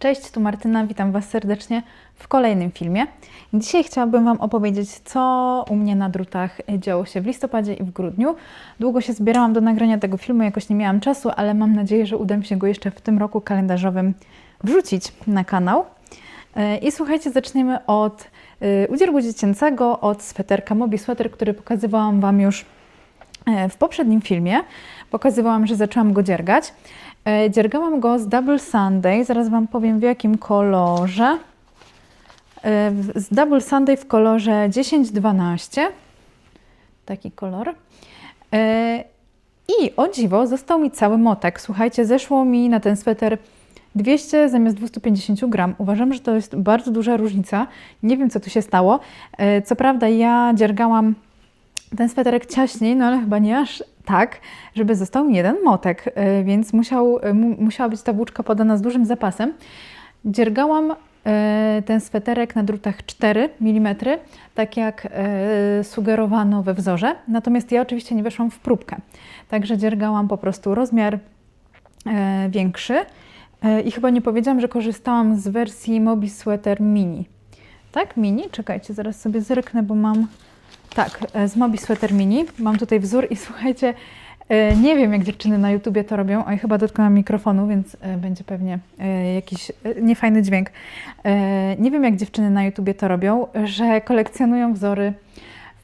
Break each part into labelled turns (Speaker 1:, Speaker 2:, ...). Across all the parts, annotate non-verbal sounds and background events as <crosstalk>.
Speaker 1: Cześć, tu Martyna, witam Was serdecznie w kolejnym filmie. Dzisiaj chciałabym Wam opowiedzieć, co u mnie na drutach działo się w listopadzie i w grudniu. Długo się zbierałam do nagrania tego filmu, jakoś nie miałam czasu, ale mam nadzieję, że uda mi się go jeszcze w tym roku kalendarzowym wrzucić na kanał. E, I słuchajcie, zaczniemy od e, udziergu dziecięcego, od sweterka Mobi Sweater, który pokazywałam Wam już e, w poprzednim filmie. Pokazywałam, że zaczęłam go dziergać. E, Dziergałam go z Double Sunday, zaraz Wam powiem w jakim kolorze. E, Z Double Sunday w kolorze 10-12. Taki kolor. E, I o dziwo został mi cały motek. Słuchajcie, zeszło mi na ten sweter 200 zamiast 250 gram. Uważam, że to jest bardzo duża różnica. Nie wiem, co tu się stało. Co prawda ja dziergałam ten sweterek ciaśniej, no ale chyba nie aż tak, żeby został mi jeden motek, y, więc musiał, y, mu- musiała być ta włóczka podana z dużym zapasem. Dziergałam y, ten sweterek na drutach 4 mm, tak jak sugerowano we wzorze, natomiast ja oczywiście nie weszłam w próbkę, także dziergałam po prostu rozmiar większy i chyba nie powiedziałam, że korzystałam z wersji Mobi Sweater Mini. Tak, mini? Czekajcie, zaraz sobie zerknę, bo mam tak, e, z Mobi Sweater Mini. Mam tutaj wzór i <laughs> słuchajcie, e, nie wiem jak dziewczyny na YouTubie to robią, oj chyba dotknęłam mikrofonu, więc e, będzie pewnie jakiś niefajny dźwięk. Nie wiem jak dziewczyny na YouTubie to robią, że kolekcjonują wzory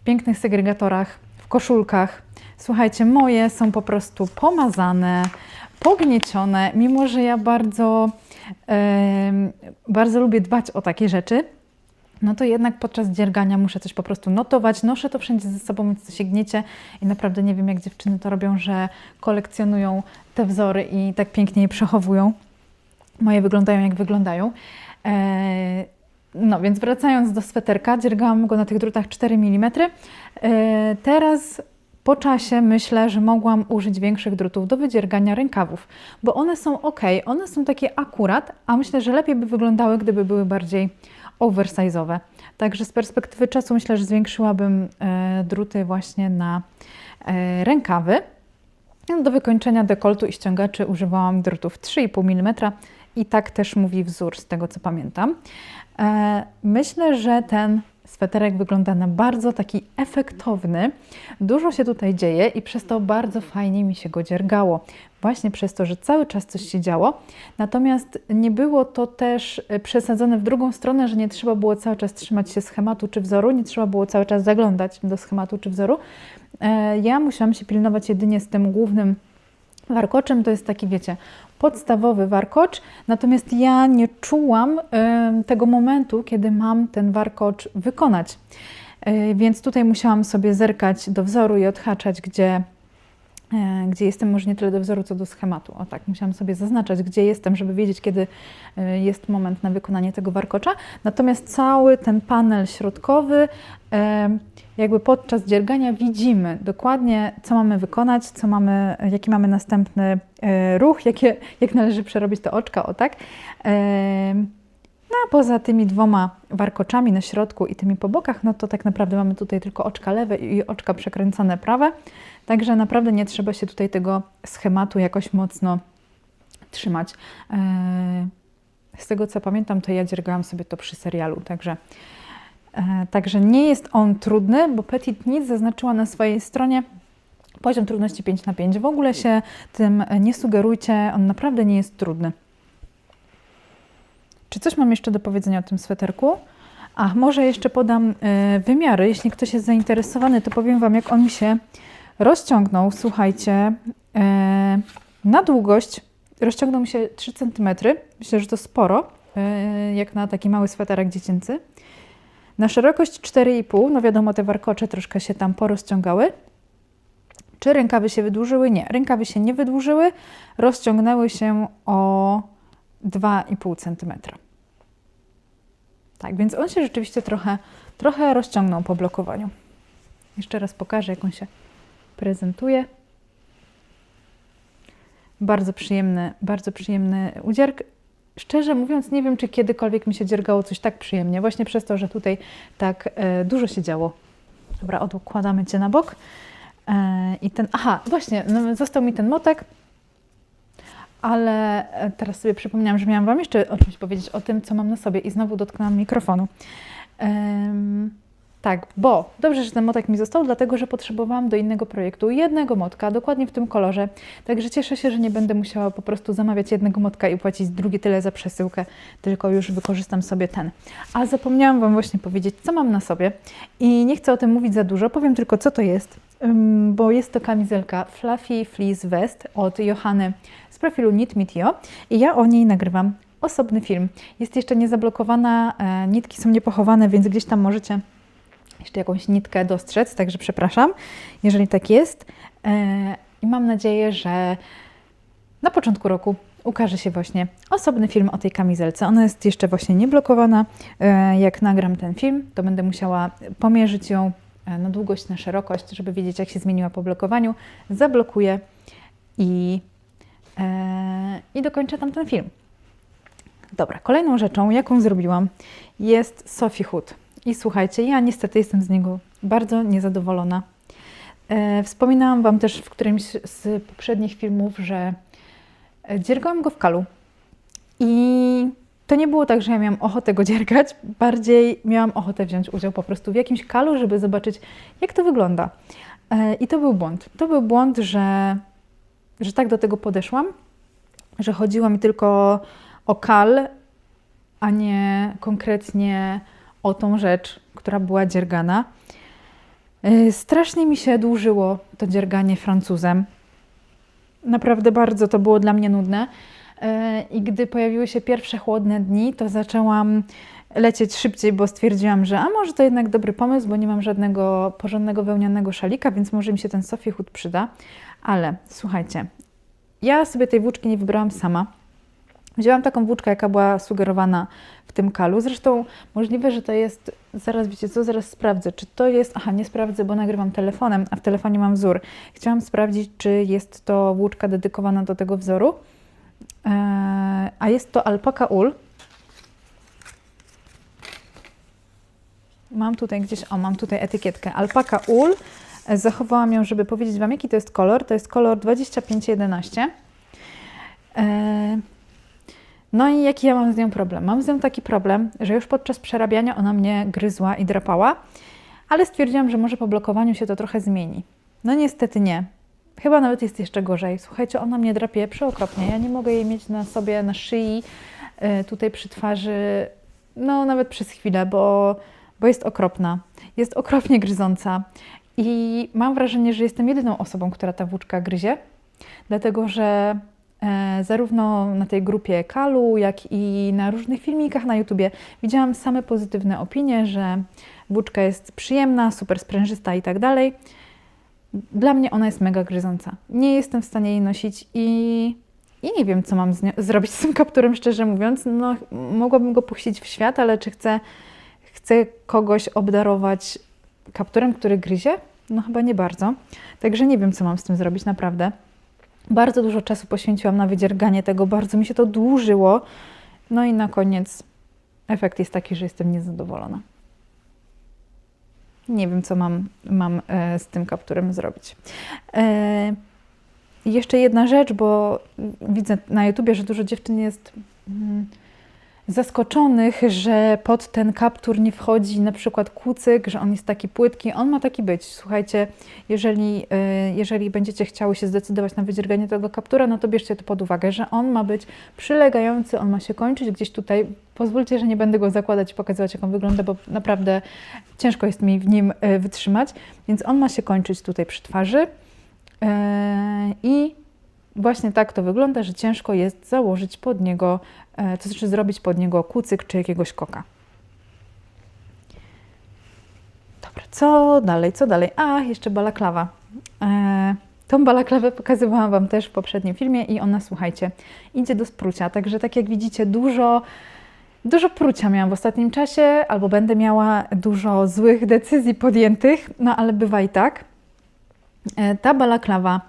Speaker 1: w pięknych segregatorach, w koszulkach. Słuchajcie, moje są po prostu pomazane, pogniecione, mimo że ja bardzo, bardzo lubię dbać o takie rzeczy no to jednak podczas dziergania muszę coś po prostu notować. Noszę to wszędzie ze sobą, więc to się gniecie i naprawdę nie wiem, jak dziewczyny to robią, że kolekcjonują te wzory i tak pięknie je przechowują. Moje wyglądają jak wyglądają. Eee, no więc wracając do sweterka, dziergałam go na tych drutach 4 mm. Eee, teraz po czasie myślę, że mogłam użyć większych drutów do wydziergania rękawów, bo one są ok, one są takie akurat, a myślę, że lepiej by wyglądały, gdyby były bardziej oversize'owe. Także z perspektywy czasu myślę, że zwiększyłabym e, druty właśnie na e, rękawy. Do wykończenia dekoltu i ściągaczy używałam drutów 3,5 mm i tak też mówi wzór, z tego co pamiętam. E, Myślę, że ten sweterek wygląda na bardzo taki efektowny. Dużo się tutaj dzieje i przez to bardzo fajnie mi się go dziergało. Właśnie przez to, że cały czas coś się działo. Natomiast nie było to też e, przesadzone w drugą stronę, że nie trzeba było cały czas trzymać się schematu czy wzoru, nie trzeba było cały czas zaglądać do schematu czy wzoru. E, Ja musiałam się pilnować jedynie z tym głównym warkoczem. To jest taki, wiecie, podstawowy warkocz. Natomiast ja nie czułam tego momentu, kiedy mam ten warkocz wykonać. E, Więc tutaj musiałam sobie zerkać do wzoru i odhaczać, gdzie, gdzie jestem, może nie tyle do wzoru, co do schematu. O tak, musiałam sobie zaznaczać, gdzie jestem, żeby wiedzieć, kiedy e, jest moment na wykonanie tego warkocza. Natomiast cały ten panel środkowy, e, jakby podczas dziergania widzimy dokładnie, co mamy wykonać, co mamy, jaki mamy następny e, ruch, jakie, jak należy przerobić to oczka, o tak. E, no a poza tymi dwoma warkoczami na środku i tymi po bokach, no to tak naprawdę mamy tutaj tylko oczka lewe i oczka przekręcone prawe. Także naprawdę nie trzeba się tutaj tego schematu jakoś mocno trzymać. E, Z tego co pamiętam, to ja dziergałam sobie to przy serialu, także, e, także nie jest on trudny, bo Petit Knit zaznaczyła na swojej stronie poziom trudności 5 na 5. W ogóle się tym nie sugerujcie, on naprawdę nie jest trudny. Czy coś mam jeszcze do powiedzenia o tym sweterku? A, może jeszcze podam e, wymiary. Jeśli ktoś jest zainteresowany, to powiem Wam, jak on mi się rozciągnął. Słuchajcie, e, na długość rozciągnął mi się 3 cm. Myślę, że to sporo, e, jak na taki mały sweterek dziecięcy. Na szerokość 4,5, no wiadomo, te warkocze troszkę się tam porozciągały. Czy rękawy się wydłużyły? Nie, rękawy się nie wydłużyły, rozciągnęły się o 2,5 cm. Tak, więc on się rzeczywiście trochę, trochę rozciągnął po blokowaniu. Jeszcze raz pokażę, jak on się prezentuje. Bardzo przyjemny, bardzo przyjemny udzierk. Szczerze mówiąc, nie wiem, czy kiedykolwiek mi się dziergało coś tak przyjemnie, właśnie przez to, że tutaj tak e, dużo się działo. Dobra, odkładamy Cię na bok. E, I ten, aha, właśnie, no, został mi ten motek. ale e, teraz sobie przypomniałam, że miałam Wam jeszcze o czymś powiedzieć, o tym, co mam na sobie i znowu dotknęłam mikrofonu. Tak, bo dobrze, że ten motek mi został, dlatego że potrzebowałam do innego projektu jednego motka, dokładnie w tym kolorze. Także cieszę się, że nie będę musiała po prostu zamawiać jednego motka i płacić drugie tyle za przesyłkę, tylko już wykorzystam sobie ten. A zapomniałam Wam właśnie powiedzieć, co mam na sobie i nie chcę o tym mówić za dużo, powiem tylko, co to jest, bo jest to kamizelka Fluffy Fleece Vest od Johanny z profilu Knit Meteor i ja o niej nagrywam osobny film. Jest jeszcze niezablokowana, e, nitki są niepochowane, więc gdzieś tam możecie jeszcze jakąś nitkę dostrzec, także przepraszam, jeżeli tak jest. E, I mam nadzieję, że na początku roku ukaże się właśnie osobny film o tej kamizelce. Ona jest jeszcze właśnie nieblokowana. E, Jak nagram ten film, to będę musiała pomierzyć ją e, na długość, na szerokość, żeby wiedzieć, jak się zmieniła po blokowaniu. Zablokuję i, i dokończę tam ten film. Dobra, kolejną rzeczą, jaką zrobiłam, jest Sophie Hood. I słuchajcie, ja niestety jestem z niego bardzo niezadowolona. E, wspominałam Wam też w którymś z poprzednich filmów, że e, dziergałam go w kalu. I to nie było tak, że ja miałam ochotę go dziergać, bardziej miałam ochotę wziąć udział po prostu w jakimś kalu, żeby zobaczyć, jak to wygląda. E, I to był błąd. To był błąd, że, że tak do tego podeszłam, że chodziło mi tylko o kal, a nie konkretnie o tą rzecz, która była dziergana. Yy, Strasznie mi się dłużyło to dzierganie Francuzem. Naprawdę bardzo to było dla mnie nudne. Yy, I gdy pojawiły się pierwsze chłodne dni, to zaczęłam lecieć szybciej, bo stwierdziłam, że a może to jednak dobry pomysł, bo nie mam żadnego porządnego wełnianego szalika, więc może mi się ten Sophie Hood przyda. Ale słuchajcie, ja sobie tej włóczki nie wybrałam sama. Wzięłam taką włóczkę, jaka była sugerowana w tym kalu. Zresztą możliwe, że to jest, zaraz wiecie co, zaraz sprawdzę, czy to jest, aha, nie sprawdzę, bo nagrywam telefonem, a w telefonie mam wzór. Chciałam sprawdzić, czy jest to włóczka dedykowana do tego wzoru. Eee, a jest to alpaka ul. Mam tutaj gdzieś, o, mam tutaj etykietkę. Alpaka ul. Zachowałam ją, żeby powiedzieć Wam, jaki to jest kolor. To jest kolor 2511. Eee, no i jaki ja mam z nią problem? Mam z nią taki problem, że już podczas przerabiania ona mnie gryzła i drapała, ale stwierdziłam, że może po blokowaniu się to trochę zmieni. No niestety nie. Chyba nawet jest jeszcze gorzej. Słuchajcie, ona mnie drapie przeokropnie. Ja nie mogę jej mieć na sobie, na szyi, y, tutaj przy twarzy, no nawet przez chwilę, bo, bo jest okropna. Jest okropnie gryząca. I mam wrażenie, że jestem jedyną osobą, która ta włóczka gryzie, dlatego że zarówno na tej grupie Kalu, jak i na różnych filmikach na YouTubie widziałam same pozytywne opinie, że włóczka jest przyjemna, super sprężysta i tak dalej. Dla mnie ona jest mega gryząca. Nie jestem w stanie jej nosić i, i nie wiem, co mam z zrobić z tym kapturem, szczerze mówiąc. No, mogłabym go puścić w świat, ale czy chcę, chcę kogoś obdarować kapturem, który gryzie? No chyba nie bardzo. Także nie wiem, co mam z tym zrobić, naprawdę. Bardzo dużo czasu poświęciłam na wydzierganie tego, bardzo mi się to dłużyło. No i na koniec efekt jest taki, że jestem niezadowolona. Nie wiem, co mam, mam e, z tym kapturem zrobić. E, jeszcze jedna rzecz, bo widzę na YouTubie, że dużo dziewczyn jest mm, zaskoczonych, że pod ten kaptur nie wchodzi na przykład kucyk, że on jest taki płytki. On ma taki być. Słuchajcie, jeżeli, y, jeżeli będziecie chciały się zdecydować na wydzierganie tego kaptura, no to bierzcie to pod uwagę, że on ma być przylegający, on ma się kończyć gdzieś tutaj. Pozwólcie, że nie będę go zakładać i pokazywać, jak on wygląda, bo naprawdę ciężko jest mi w nim y, wytrzymać. Więc on ma się kończyć tutaj przy twarzy. Y, I właśnie tak to wygląda, że ciężko jest założyć pod niego, e, to znaczy zrobić pod niego kucyk czy jakiegoś koka. Dobra, co dalej, co dalej? A, jeszcze balaklawa. E, tą balaklawę pokazywałam Wam też w poprzednim filmie i ona, słuchajcie, idzie do sprucia. Także tak jak widzicie, dużo, dużo prucia miałam w ostatnim czasie, albo będę miała dużo złych decyzji podjętych, no ale bywa i tak. E, ta balaklawa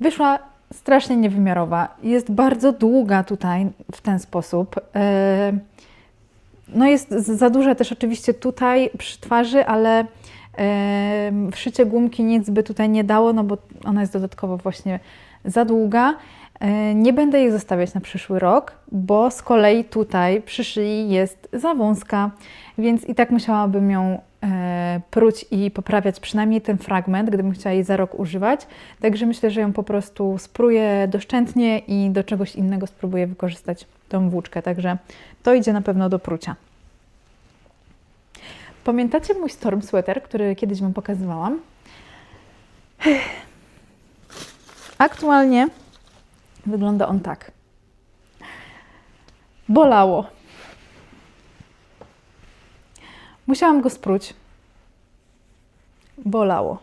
Speaker 1: wyszła strasznie niewymiarowa. Jest bardzo długa tutaj w ten sposób. E, No jest za duża też oczywiście tutaj przy twarzy, ale wszycie gumki nic by tutaj nie dało, no bo ona jest dodatkowo właśnie za długa. E, Nie będę ich zostawiać na przyszły rok, bo z kolei tutaj przy szyi jest za wąska, więc i tak musiałabym ją pruć i poprawiać przynajmniej ten fragment, gdybym chciała jej za rok używać. Także myślę, że ją po prostu spruję doszczętnie i do czegoś innego spróbuję wykorzystać tą włóczkę. Także to idzie na pewno do prucia. Pamiętacie mój storm sweater, który kiedyś Wam pokazywałam? Aktualnie wygląda on tak. Bolało. Musiałam go spróć. Bolało.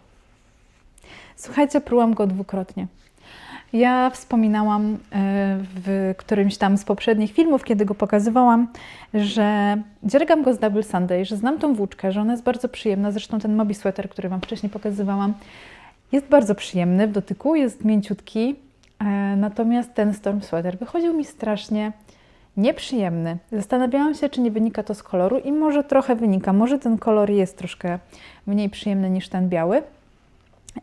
Speaker 1: Słuchajcie, prułam go dwukrotnie. Ja wspominałam e, w którymś tam z poprzednich filmów, kiedy go pokazywałam, że dziergam go z Double Sunday, że znam tą włóczkę, że ona jest bardzo przyjemna. Zresztą ten Mobi Sweater, który Wam wcześniej pokazywałam, jest bardzo przyjemny w dotyku, jest mięciutki. E, Natomiast ten Storm Sweater wychodził mi strasznie nieprzyjemny. Zastanawiałam się, czy nie wynika to z koloru i może trochę wynika. Może ten kolor jest troszkę mniej przyjemny niż ten biały.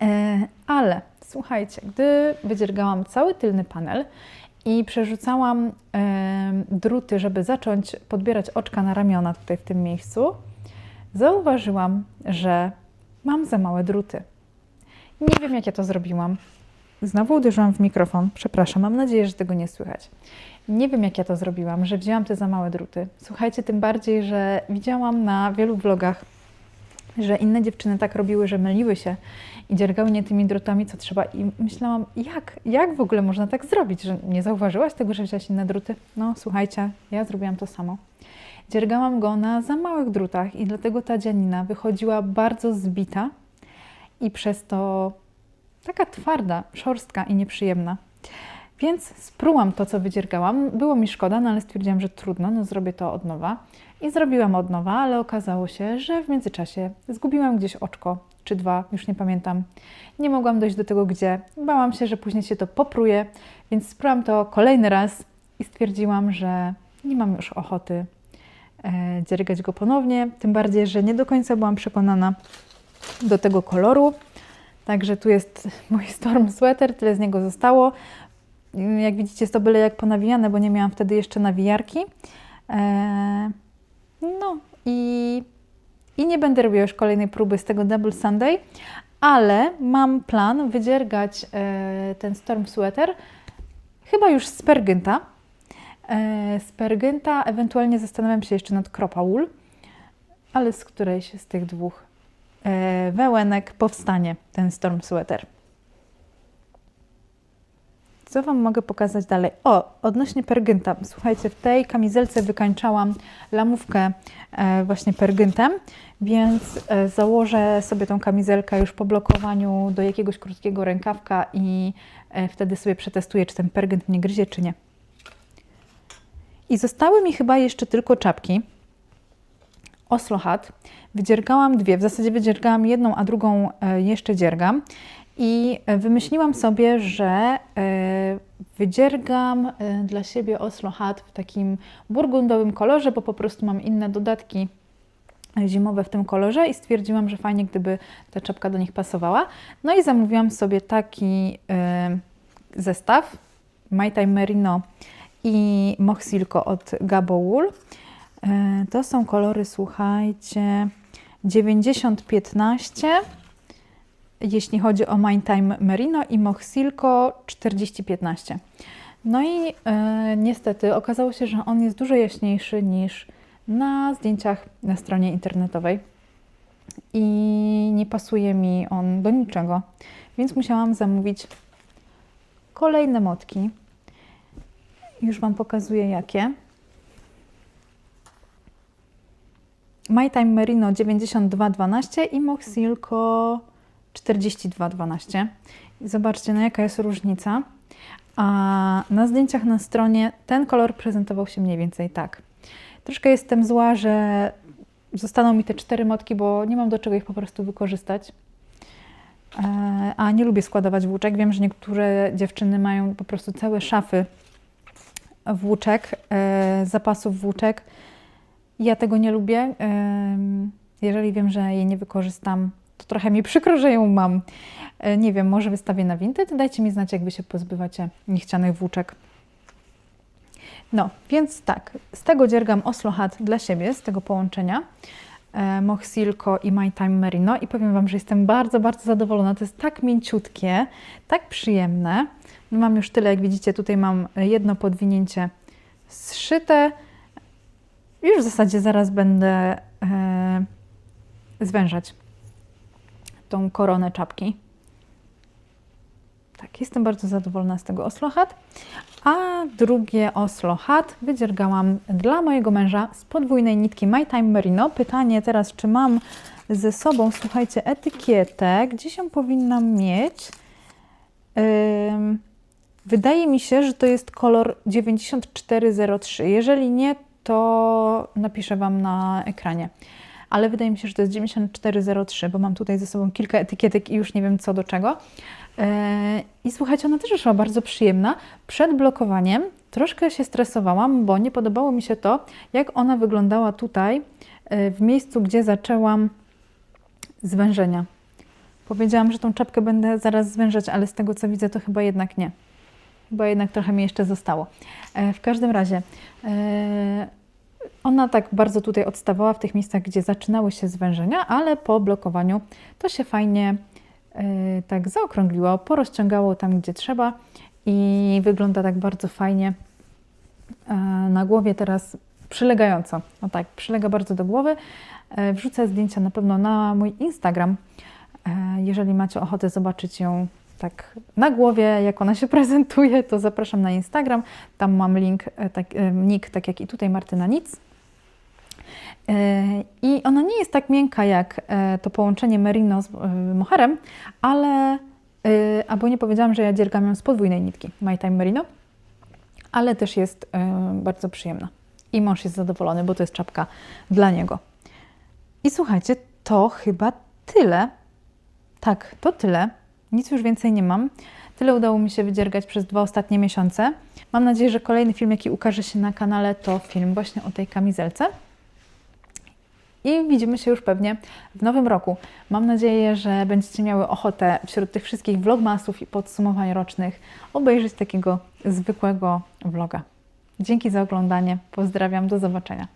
Speaker 1: E, Ale słuchajcie, gdy wydziergałam cały tylny panel i przerzucałam e, druty, żeby zacząć podbierać oczka na ramiona tutaj w tym miejscu, zauważyłam, że mam za małe druty. Nie wiem, jak ja to zrobiłam. Znowu uderzyłam w mikrofon. Przepraszam, mam nadzieję, że tego nie słychać. Nie wiem, jak ja to zrobiłam, że wzięłam te za małe druty. Słuchajcie, tym bardziej, że widziałam na wielu vlogach, że inne dziewczyny tak robiły, że myliły się i dziergały nie tymi drutami, co trzeba. I myślałam, jak, jak w ogóle można tak zrobić, że nie zauważyłaś tego, że wziąłeś inne druty? No, słuchajcie, ja zrobiłam to samo. Dziergałam go na za małych drutach i dlatego ta dzianina wychodziła bardzo zbita i przez to taka twarda, szorstka i nieprzyjemna. Więc sprułam to, co wydziergałam. Było mi szkoda, no ale stwierdziłam, że trudno, no zrobię to od nowa. I zrobiłam od nowa, ale okazało się, że w międzyczasie zgubiłam gdzieś oczko, czy dwa, już nie pamiętam. Nie mogłam dojść do tego, gdzie. Bałam się, że później się to popruje, więc sprułam to kolejny raz i stwierdziłam, że nie mam już ochoty e, dziergać go ponownie. Tym bardziej, że nie do końca byłam przekonana do tego koloru. Także tu jest mój Storm Sweater, tyle z niego zostało. Jak widzicie, jest to byle jak ponawijane, bo nie miałam wtedy jeszcze nawijarki. Eee, no i, i nie będę robiła już kolejnej próby z tego Double Sunday, ale mam plan wydziergać e, ten Storm Sweater chyba już z Pergynta. E, z Pergynta, ewentualnie zastanawiam się jeszcze nad Kropa Wool, ale z którejś z tych dwóch e, wełenek powstanie ten Storm Sweater. Co Wam mogę pokazać dalej? O, odnośnie pergynta. Słuchajcie, w tej kamizelce wykańczałam lamówkę e, właśnie pergyntem, więc e, założę sobie tą kamizelkę już po blokowaniu do jakiegoś krótkiego rękawka i e, wtedy sobie przetestuję, czy ten pergynt mnie gryzie, czy nie. I zostały mi chyba jeszcze tylko czapki. Oslo Hat. Wydziergałam dwie, w zasadzie wydziergałam jedną, a drugą jeszcze dziergam. I e, wymyśliłam sobie, że e, wydziergam e, dla siebie Oslo Hat w takim burgundowym kolorze, bo po prostu mam inne dodatki zimowe w tym kolorze i stwierdziłam, że fajnie, gdyby ta czapka do nich pasowała. No i zamówiłam sobie taki zestaw Time Merino i Mochsilko od Gabo Wool. To są kolory, słuchajcie, 90-15, jeśli chodzi o My Time Merino i Mochsilko 40-15. No i e, niestety okazało się, że on jest dużo jaśniejszy niż na zdjęciach na stronie internetowej i nie pasuje mi on do niczego, więc musiałam zamówić kolejne motki. Już Wam pokazuję jakie. My Time Merino 9212 i Mochsilko 4212. I zobaczcie, no jaka jest różnica. A na zdjęciach na stronie ten kolor prezentował się mniej więcej tak. Troszkę jestem zła, że zostaną mi te cztery motki, bo nie mam do czego ich po prostu wykorzystać. E, A nie lubię składować włóczek. Wiem, że niektóre dziewczyny mają po prostu całe szafy włóczek, e, zapasów włóczek. Ja tego nie lubię. Jeżeli wiem, że jej nie wykorzystam, to trochę mi przykro, że ją mam. E, Nie wiem, może wystawię na Vinted. Dajcie mi znać, jak Wy się pozbywacie niechcianych włóczek. No, więc tak, z tego dziergam Oslo Hat dla siebie, z tego połączenia. E, i My Time Merino i powiem Wam, że jestem bardzo, bardzo zadowolona. To jest tak mięciutkie, tak przyjemne. Mam już tyle, jak widzicie, tutaj mam jedno podwinięcie zszyte. Już w zasadzie zaraz będę e, zwężać tą koronę czapki. Tak, jestem bardzo zadowolona z tego Oslo Hat. A drugie Oslo Hat wydziergałam dla mojego męża z podwójnej nitki My Time Merino. Pytanie teraz, czy mam ze sobą, słuchajcie, etykietę, gdzieś ją powinnam mieć. Ym, wydaje mi się, że to jest kolor 9403. Jeżeli nie, to napiszę Wam na ekranie. Ale wydaje mi się, że to jest 9403, bo mam tutaj ze sobą kilka etykietek i już nie wiem co do czego. Eee, I słuchajcie, ona też wyszła bardzo przyjemna. Przed blokowaniem troszkę się stresowałam, bo nie podobało mi się to, jak ona wyglądała tutaj, e, w miejscu, gdzie zaczęłam zwężenia. Powiedziałam, że tą czapkę będę zaraz zwężać, ale z tego co widzę, to chyba jednak nie. Chyba jednak trochę mi jeszcze zostało. E, W każdym razie, e, ona tak bardzo tutaj odstawała w tych miejscach, gdzie zaczynały się zwężenia, ale po blokowaniu to się fajnie e, tak zaokrągliło, porozciągało tam, gdzie trzeba i wygląda tak bardzo fajnie e, na głowie teraz przylegająco. No tak, przylega bardzo do głowy. E, Wrzucę zdjęcia na pewno na mój Instagram, e, jeżeli macie ochotę zobaczyć ją tak na głowie, jak ona się <laughs> prezentuje, to zapraszam na Instagram. Tam mam link, e, tak, e, nick, tak jak i tutaj Martyna Nic. E, I ona nie jest tak miękka jak to połączenie merino z mohairem, ale, albo nie powiedziałam, że ja dziergam ją z podwójnej nitki My Time Merino, ale też jest bardzo przyjemna. I mąż jest zadowolony, bo to jest czapka dla niego. I słuchajcie, to chyba tyle. Tak, to tyle. Nic już więcej nie mam. Tyle udało mi się wydziergać przez dwa ostatnie miesiące. Mam nadzieję, że kolejny film, jaki ukaże się na kanale, to film właśnie o tej kamizelce. I widzimy się już pewnie w nowym roku. Mam nadzieję, że będziecie miały ochotę wśród tych wszystkich vlogmasów i podsumowań rocznych obejrzeć takiego zwykłego vloga. Dzięki za oglądanie. Pozdrawiam. Do zobaczenia.